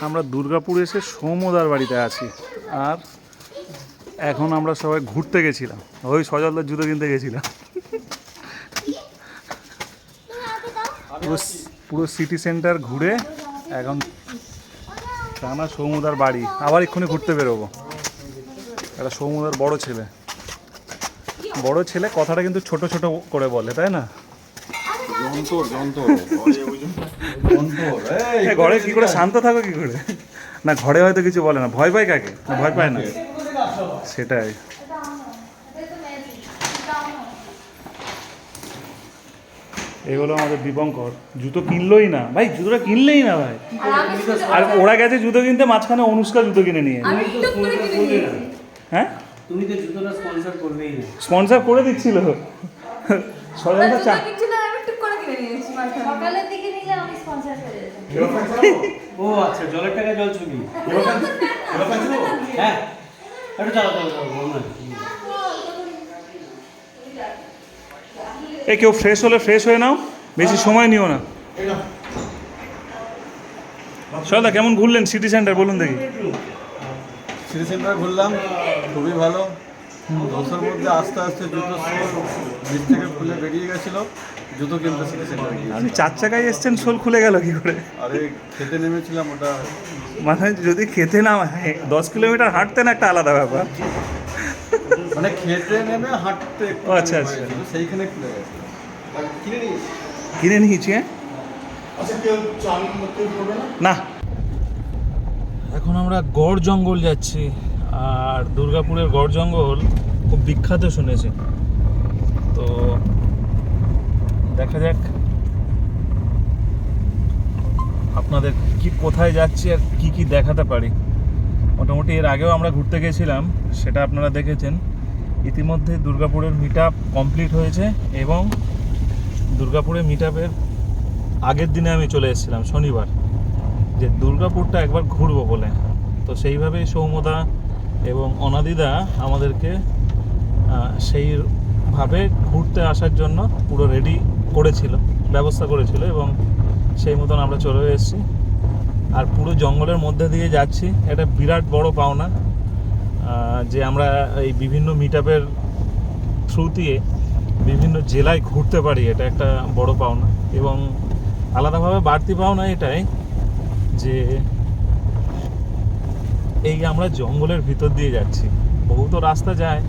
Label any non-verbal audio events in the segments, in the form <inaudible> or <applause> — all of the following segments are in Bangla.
আমরা দুর্গাপুর এসে সৌমদার বাড়িতে আছি। আর এখন আমরা সবাই ঘুরতে গেছিলাম। ওই সজলদার জুতো কিনতে গেছিলাম। পুরো পুরো সিটি সেন্টার ঘুরে এখন টানা সৌমদার বাড়ি। আবার এক্ষুনি ঘুরতে বেরোবো। একটা সৌমদার বড় ছেলে। বড় ছেলে কথাটা কিন্তু ছোট ছোট করে বলে তাই না? যন্তর যন্তর। <laughs> ঘরে কি করে? শান্ত থাকো কি করে? না ঘরে হয়তো কিছু বলে না। ভয় পায় কাকে? ভয় পায় না। সেটাই। এগুলো আমাদের দীপঙ্কর। জুতো কিনলোই না। ভাই জুতোটা কিনলেই না ভাই। আর ওরা গেছে জুতো কিনতে মাঝখানে অনুষ্কা জুতো কিনে নিয়ে আমি টুক করে কিনে নিয়েছি। হ্যাঁ? তুমি তো জুতোটা স্পন্সর করবেই স্পন্সর করে দিচ্ছিল। সজলদা জুতো চা কিনছিল, আমি টুক করে কিনে নিয়েছি মাঝখানে। সকালের দিকে নিলে আমি স্পন্সর করে ও আচ্ছা জলের টাকা জল ছবি। হ্যাঁ। একটু চালো চালো চালো এ কেউ ফ্রেশ হলে ফ্রেশ হয়ে নাও। বেশি সময় নিও না। সজলদা কেমন ঘুরলেন? সিটি সেন্টার বলুন দেখি। সিটি সেন্টার ঘুরলাম। খুবই ভালো। দশের মধ্যে আস্তে আস্তে জুতো বীজ থেকে খুলে বেরিয়ে গেছিল জুতো কিনতে গিয়ে আপনি চার চাকায় এসছেন শোল খুলে গেল কি করে? আরে খেতে নেমেছিলাম ওটা। মানে যদি খেতে না হয়, দশ কিলোমিটার হাঁটতেন একটা আলাদা ব্যাপার। মানে খেতে নেমে হাঁটতে ও, আচ্ছা, আচ্ছা। সেইখানে খুলে গেছে কিনে নিয়েছি হ্যাঁ। না। এখন আমরা গড় জঙ্গল যাচ্ছি। আর দুর্গাপুরের গড় জঙ্গল খুব বিখ্যাত শুনেছি। তো দেখা যাক আপনাদের কি কোথায় যাচ্ছি আর কি কি দেখাতে পারি। মোটামুটি এর আগেও আমরা ঘুরতে গেছিলাম, সেটা আপনারা দেখেছেন। ইতিমধ্যে দুর্গাপুরের মিট কমপ্লিট হয়েছে এবং দুর্গাপুরের মিট আগের দিনে আমি চলে এসেছিলাম, শনিবার। যে দুর্গাপুরটা একবার ঘুরবো বলে। তো সেইভাবেই সৌমদা এবং অনাদিদা আমাদেরকে সেইভাবে ঘুরতে আসার জন্য পুরো রেডি করেছিল, ব্যবস্থা করেছিল এবং সেই মতন আমরা চলে এসেছি। আর পুরো জঙ্গলের মধ্যে দিয়ে যাচ্ছি, এটা বিরাট বড় পাওনা যে আমরা এই বিভিন্ন মিট আপের থ্রু দিয়ে বিভিন্ন জেলায় ঘুরতে পারি, এটা একটা বড় পাওনা। এবং আলাদাভাবে বাড়তি পাওনা এটাই যে এই আমরা জঙ্গলের ভিতর দিয়ে যাচ্ছি। বহু তো রাস্তা যায়,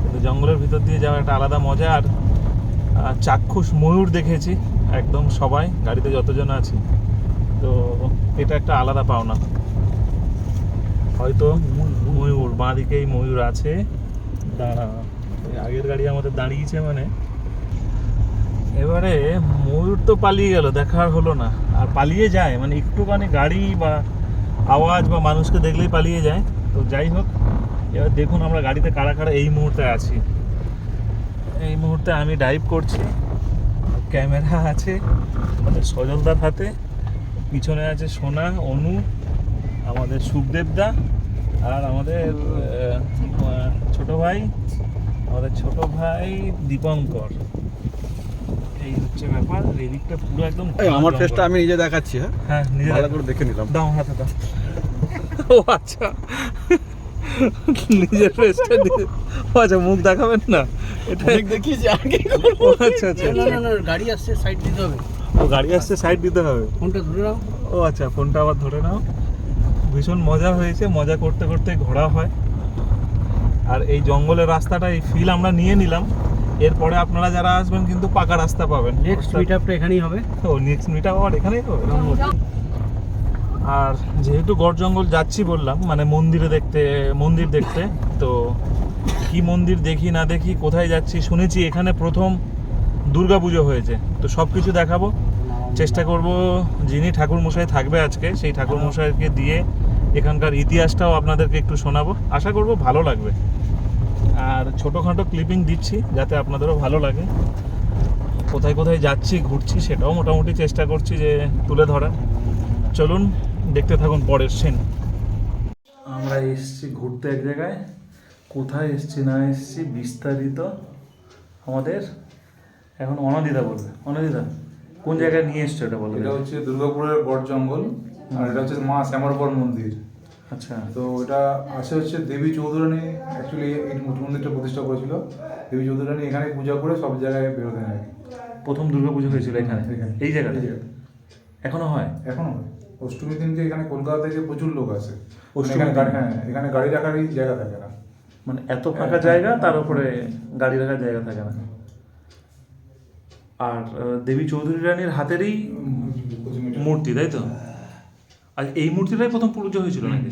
কিন্তু জঙ্গলের ভিতর দিয়ে যাওয়া একটা আলাদা মজা আর চাক্ষুষ ময়ূর দেখেছি, একদম সবাই, গাড়িতে যতজন আছি। তো এটা একটা আলাদা পাওনা। হয়তো ময়ূর বাঁ দিকেই ময়ূর আছে। দাঁড়া আগের গাড়ি আমাদের দাঁড়িয়েছে মানে। এবারে ময়ূর তো পালিয়ে গেল দেখার হলো না। আর পালিয়ে যায় মানে একটুখানি গাড়ি বা আওয়াজ বা মানুষকে দেখলেই পালিয়ে যায়। তো যাই হোক, এবার দেখুন আমরা গাড়িতে কারা কারা এই মুহূর্তে আছি। এই মুহূর্তে আমি ড্রাইভ করছি। ক্যামেরা আছে আমাদের সজলদার হাতে, পিছনে আছে সোনা, অনু, আমাদের সুখদেবদা আর আমাদের ছোট ভাই, আমাদের ছোট ভাই দীপঙ্কর। এই হচ্ছে ব্যাপার এই দিকটা পুরো একদম এই আমার। ফেসটা আমি নিজে দেখাচ্ছি হ্যাঁ? হ্যাঁ নিজে ভালো করে দেখে নিলাম। দাও হাতে দাও। ও আচ্ছা। নিজের ফেসটা ও আচ্ছা মুখ দেখাবেন না? এটা দেখিয়েছি আগে ও আচ্ছা আচ্ছা। না না না গাড়ি আসছে সাইড দিতে হবে। ও গাড়ি আসছে সাইড দিতে হবে। ফোনটা ধরে নাও। ও আচ্ছা ফোনটা আবার ধরে নাও। ভীষণ মজা হয়েছে মজা করতে করতে ঘোরা হয়। আর এই জঙ্গলের রাস্তাটা এই ফিল আমরা নিয়ে নিলাম। এরপরে আপনারা যারা আসবেন কিন্তু পাকা রাস্তা পাবেন। নেক্সট মিট আপটা এখানেই হবে। তো নেক্সট মিট আবার এখানেই হবে? আর যেহেতু গড় জঙ্গল যাচ্ছি বললাম মানে মন্দিরে দেখতে মন্দির দেখতে তো কি মন্দির দেখি না দেখি কোথায় যাচ্ছি শুনেছি এখানে প্রথম দুর্গা পুজো হয়েছে। তো সব কিছু দেখাবো। চেষ্টা করব যিনি ঠাকুর মশাই থাকবে আজকে সেই ঠাকুর মশাইকে দিয়ে এখানকার ইতিহাসটাও আপনাদেরকে একটু শোনাবো। আশা করব ভালো লাগবে। আর ছোটোখাটো ক্লিপিং দিচ্ছি যাতে আপনাদেরও ভালো লাগে। কোথায় কোথায় যাচ্ছি ঘুরছি সেটাও মোটামুটি চেষ্টা করছি যে তুলে ধরা চলুন দেখতে থাকুন পরের সেন আমরা এসছি ঘুরতে এক জায়গায়। কোথায় এসছি না এসছি বিস্তারিত আমাদের এখন অনদিদা বলবে। অনদিদা কোন জায়গায় নিয়ে এসছো এটা বলো। এটা হচ্ছে দুর্গাপুরের গড় জঙ্গল আর এটা হচ্ছে মা শ্যামারপর মন্দির। আচ্ছা তো এটা আসে হচ্ছে দেবী চৌধুরানী অ্যাকচুয়ালি এই মন্দিরটা প্রতিষ্ঠা করেছিল। দেবী চৌধুরানী এখানে পূজা করে সব জায়গায় বেরোতেন আর কি। প্রথম দুর্গাপুজো হয়েছিল এখানে। এই জায়গাতে। এখনও হয়? এখনও হয়। অষ্টমীর দিনকে এখানে কলকাতা থেকে প্রচুর লোক আসে। মানে এখানে গাড়ি হ্যাঁ এখানে গাড়ি রাখারই জায়গা থাকে না। মানে এত ফাঁকা জায়গা তার উপরে গাড়ি রাখার জায়গা থাকে না। আর দেবী চৌধুরী রানীর হাতেরই মূর্তি তাই তো? আর এই মূর্তিটাই প্রথম পুজো হয়েছিল নাকি?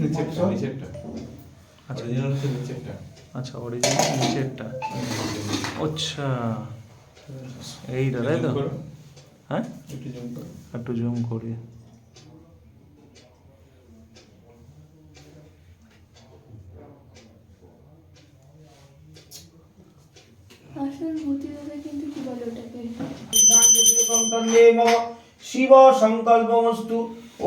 নিচেরটা আচ্ছা। অরিজিনাল নিচেরটা। আচ্ছা অরিজিনাল নিচেরটা। আচ্ছা। এইটা তাই তো? হ্যাঁ? একটু জুম করো। একটু জুম করি। আসল মূর্তি দাদা কিন্তু শিব সংকল্পমস্তু।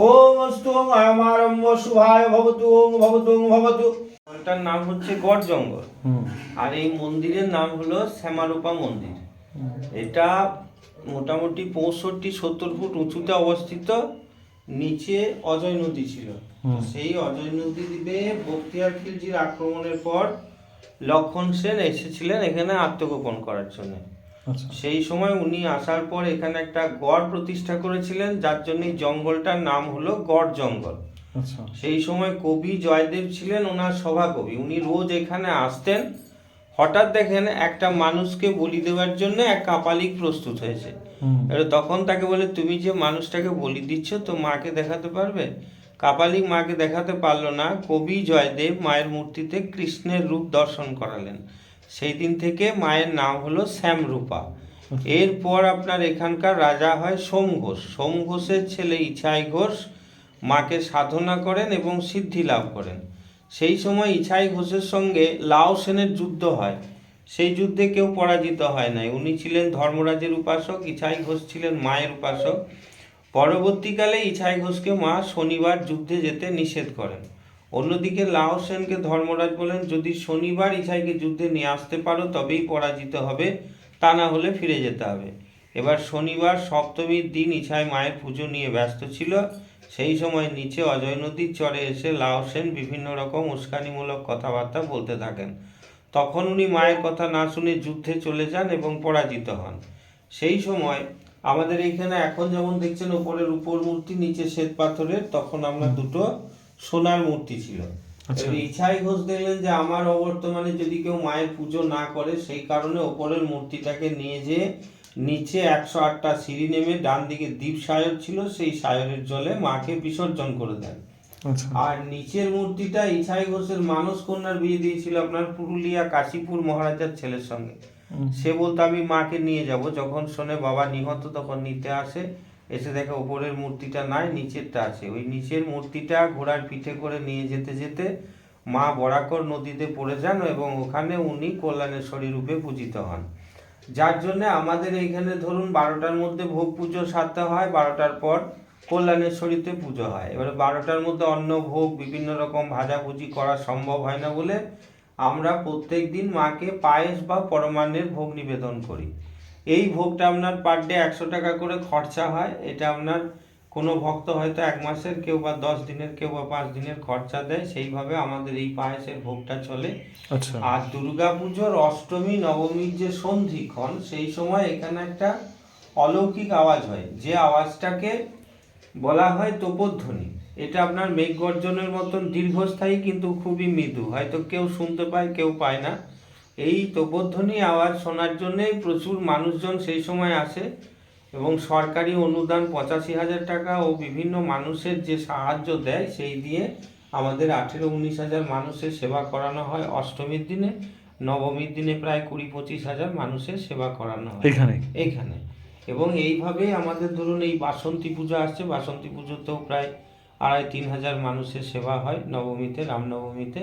ওম অস্তু ওম আয়মারম্ভ শুভায় ভবতু ওম ভবতু ওম ভবতু। ওটার নাম হচ্ছে গড় জঙ্গল। আর এই মন্দিরের নাম হলো শ্যামারূপা মন্দির। এটা মোটামুটি পঁয়ষট্টি সত্তর ফুট উঁচুতে অবস্থিত। নিচে অজয় নদী ছিল। সেই অজয় নদী দ্বীপে বক্তিয়ার খিলজির আক্রমণের পর লক্ষণ সেন এসেছিলেন এখানে আত্মগোপন করার জন্য। সেই সময় উনি আসার পর এখানে একটা গড় প্রতিষ্ঠা করেছিলেন যার জন্য জঙ্গলটার নাম হলো গড় জঙ্গল। আচ্ছা। সেই সময় কবি জয়দেব ছিলেন ওনার সভাকবি। উনি রোজ এখানে আসতেন। হঠাৎ দেখেন একটা মানুষকে বলি দেওয়ার জন্য এক কাপালিক প্রস্তুত হয়েছে। তখন তাকে বলে তুমি যে মানুষটাকে বলি দিচ্ছ তো মাকে দেখাতে পারবে? কাপালিক মাকে দেখাতে পারল না। কবি জয়দেব মায়ের মূর্তিতে কৃষ্ণের রূপ দর্শন করালেন। সেই দিন থেকে মায়ের নাম হলো শ্যামরূপা। এরপর আপনার এখানকার রাজা হয় সোম ঘোষ। সোম ঘোষের ছেলে ইছাই ঘোষ মাকে সাধনা করেন এবং সিদ্ধি লাভ করেন। সেই সময় ইছাই ঘোষের সঙ্গে লাও সেনের যুদ্ধ হয়। সেই যুদ্ধে কেউ পরাজিত হয় নাই। উনি ছিলেন ধর্মরাজের উপাসক, ইছাই ঘোষ ছিলেন মায়ের উপাসক। পরবর্তীকালে ইছাই ঘোষকে মা শনিবার যুদ্ধে যেতে নিষেধ করেন। অন্যদিকে লাও সেনকে ধর্মরাজ বলেন, যদি শনিবার ইছাইকে যুদ্ধে নিয়ে আসতে পারো, তবেই পরাজিত হবে, তা না হলে ফিরে যেতে হবে। এবার শনিবার সপ্তমীর দিন ইছাই মায়ের পুজো নিয়ে ব্যস্ত ছিল। সেই সময় নিচে অজয় নদীর চরে এসে লাও সেন বিভিন্ন রকম উস্কানিমূলক কথাবার্তা বলতে থাকেন। তখন উনি মায়ের কথা না শুনে যুদ্ধে চলে যান এবং পরাজিত হন। সেই সময় আমাদের এখানে এখন যেমন দেখছেন, ওপরের উপর মূর্তি, নিচে শ্বেত পাথরের, তখন আমরা দুটো সোনার মূর্তি ছিল। আচ্ছা। ইছাই ঘোষ দেখলেন যে আমার অবর্তমানে যদি কেউ মায়ের পুজো না করে সেই কারণে ওপরের মূর্তিটাকে নিয়ে যেয়ে নিচে একশো আটটা সিঁড়ি নেমে ডান দিকে দ্বীপ সায়র ছিল সেই সায়রের জলে মাকে বিসর্জন করে দেন। আচ্ছা। আর নিচের মূর্তিটা ইছাই ঘোষের মানস কন্যার বিয়ে দিয়েছিল আপনার পুরুলিয়া কাশীপুর মহারাজার ছেলের সঙ্গে। সে বলতো আমি মাকে নিয়ে যাব যখন শোনে বাবা নিহত তখন নিতে আসে। এসে দেখে ওপরের মূর্তিটা নাই, নিচেরটা আছে। ওই নিচের মূর্তিটা ঘোড়ার পিঠে করে নিয়ে যেতে যেতে মা বরাকর নদীতে পড়ে যান এবং ওখানে উনি কল্যাণেশ্বরী রূপে পূজিত হন। যার জন্য আমাদের এইখানে ধরুন বারোটার মধ্যে ভোগ পুজো সারতে হয়, বারোটার পর কল্যাণেশ্বরীতে পুজো হয়। এবারে বারোটার মধ্যে অন্ন ভোগ, বিভিন্ন রকম ভাজাভুজি করা সম্ভব হয় না বলে আমরা প্রত্যেক দিন মাকে পায়েস বা পরমান্নের ভোগ নিবেদন করি। এই ভোগটা আপনার পার ডে একশো টাকা করে খরচা হয়। এটা আপনার কোনো ভক্ত হয়তো এক মাসের কেউ বা দশ দিনের কেউ বা পাঁচ দিনের খরচা দেয়। সেইভাবে আমাদের এই পায়েসের ভোগটা চলে। আচ্ছা। আর দুর্গাপুজোর অষ্টমী নবমীর যে সন্ধিক্ষণ সেই সময় এখানে একটা অলৌকিক আওয়াজ হয়। যে আওয়াজটাকে বলা হয় তোপধ্বনি। এটা আপনার মেঘ গর্জনের মতন দীর্ঘস্থায়ী কিন্তু খুবই মৃদু। হয়তো কেউ শুনতে পায় কেউ পায় না। এই তোপধ্বনি আওয়াজ শোনার জন্যেই প্রচুর মানুষজন সেই সময় আসে এবং সরকারি অনুদান পঁচাশি হাজার টাকা ও বিভিন্ন মানুষের যে সাহায্য দেয় সেই দিয়ে আমাদের আঠেরো উনিশ হাজার মানুষের সেবা করানো হয়। অষ্টমীর দিনে নবমীর দিনে প্রায় কুড়ি পঁচিশ হাজার মানুষের সেবা করানো হয়। এখানে? এইখানে এবং এইভাবেই আমাদের ধরুন এই বাসন্তী পুজো আসছে। বাসন্তী পুজোতেও প্রায় আড়াই তিন হাজার মানুষের সেবা হয়। নবমীতে রামনবমীতে।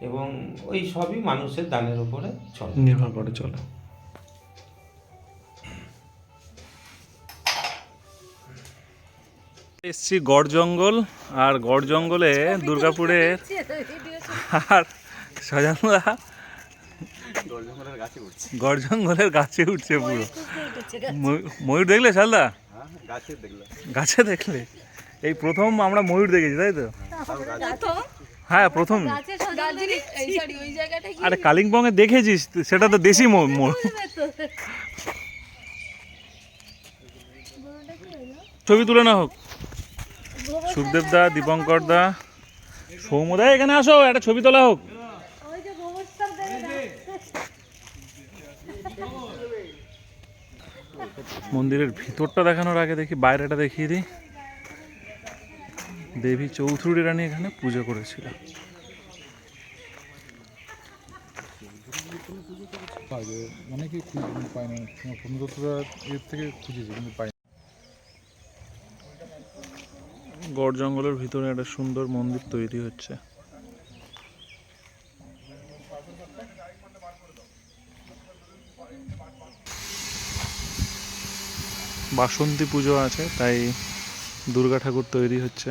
এবং ওই সবই মানুষের দানের উপরে চলে। নির্ভর করে চলে। এসছি গড় জঙ্গল আর গড় জঙ্গলে দুর্গাপুরের <laughs> আর সজানদা গড় জঙ্গলের গাছে উঠছে। পুরো। ময়ূর- ময়ূর দেখলে শালদা? গাছে দেখলে। এই প্রথম আমরা ময়ূর দেখেছি তাই তো? হ্যাঁ প্রথম। দার্জিলিং? এই সরি ওই জায়গাটা কি? আরে কালিম্পংয়ে দেখেছিস? সেটা তো দেশি ময়ূর। ছবি তুলে না হোক সুখদেব দা দীপঙ্কর দা সৌমদা এখানে আসো একটা ছবি তোলা হোক। মন্দিরের ভিতরটা দেখানোর আগে দেখি বাইরেটা দেখিয়ে দিই। দেবী চৌধুরী রানী এখানে পুজো করেছিল অনেকে পায় না। প্রত্নতত্ত্বরা এর থেকে খুঁজেছে কিন্তু পায় গড় জঙ্গলের ভিতরে একটা সুন্দর মন্দির তৈরি হচ্ছে। বাসন্তী পুজো আছে তাই দুর্গা ঠাকুর তৈরি হচ্ছে।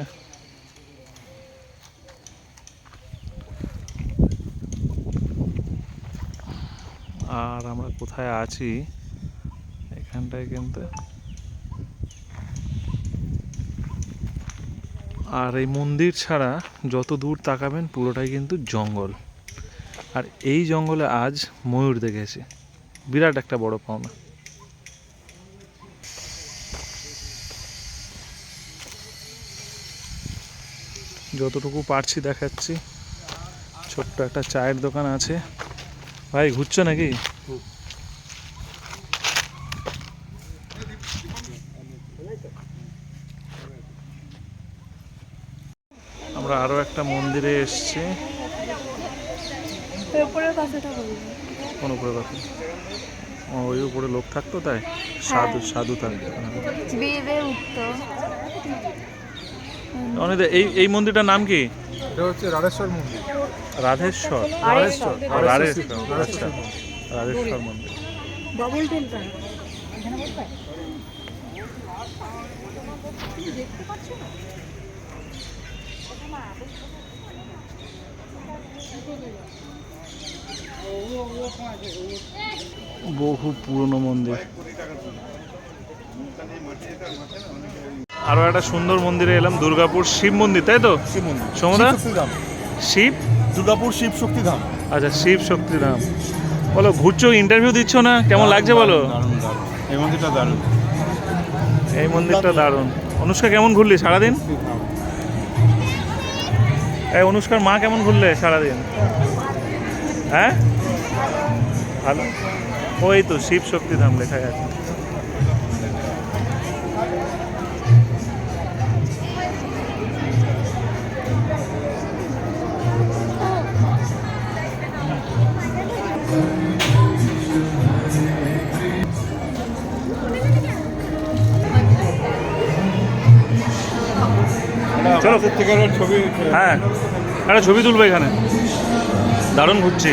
আর আমরা কোথায় আছি? এখানটায় কিন্তু আর এই মন্দির ছাড়া যত দূর তাকাবেন পুরোটাই কিন্তু জঙ্গল। আর এই জঙ্গলে আজ ময়ূর দেখেছি। বিরাট একটা বড় পাওনা। যতটুকু পারছি দেখাচ্ছি, ছোট্ট একটা চায়ের দোকান আছে। ভাই, ঘুরছো নাকি আমরা আরও একটা মন্দিরে এসেছি। কোন উপরে কথা? ও, ওই উপরে লোক থাকতো তাই? সাধু সাধু থাকতো। অনিদা এই এই মন্দিরটার নাম কি? এটা হচ্ছে রাধেশ্বর মন্দির। রাধেশ্বর। রাধেশ্বর। রাধেশ্বর। আচ্ছা রাধেশ্বর মন্দির। ডবল টেম্পার বহু পুরনো মন্দির। আরও একটা সুন্দর মন্দিরে এলাম দুর্গাপুর শিব মন্দির তাই তো? শিব মন্দির। সমদা শক্তিধাম। শিব? দুর্গাপুর শিব শক্তিধাম। আচ্ছা শিব শক্তিধাম। বলো ঘুরছো ইন্টারভিউ দিচ্ছ না? কেমন লাগছে বলো? এই মন্দিরটা দারুণ। এই মন্দিরটা দারুণ। অনুষ্কা কেমন ঘুরলি সারাদিন? এই অনুষ্কার মা কেমন ঘুরলে সারাদিন? হ্যাঁ? ভালো? ওই তো শিব শক্তিধাম লেখা আছে। চলো। থেকে ছবি হ্যাঁ একটা ছবি তুলবো এখানে। দারুণ ঘুরছি।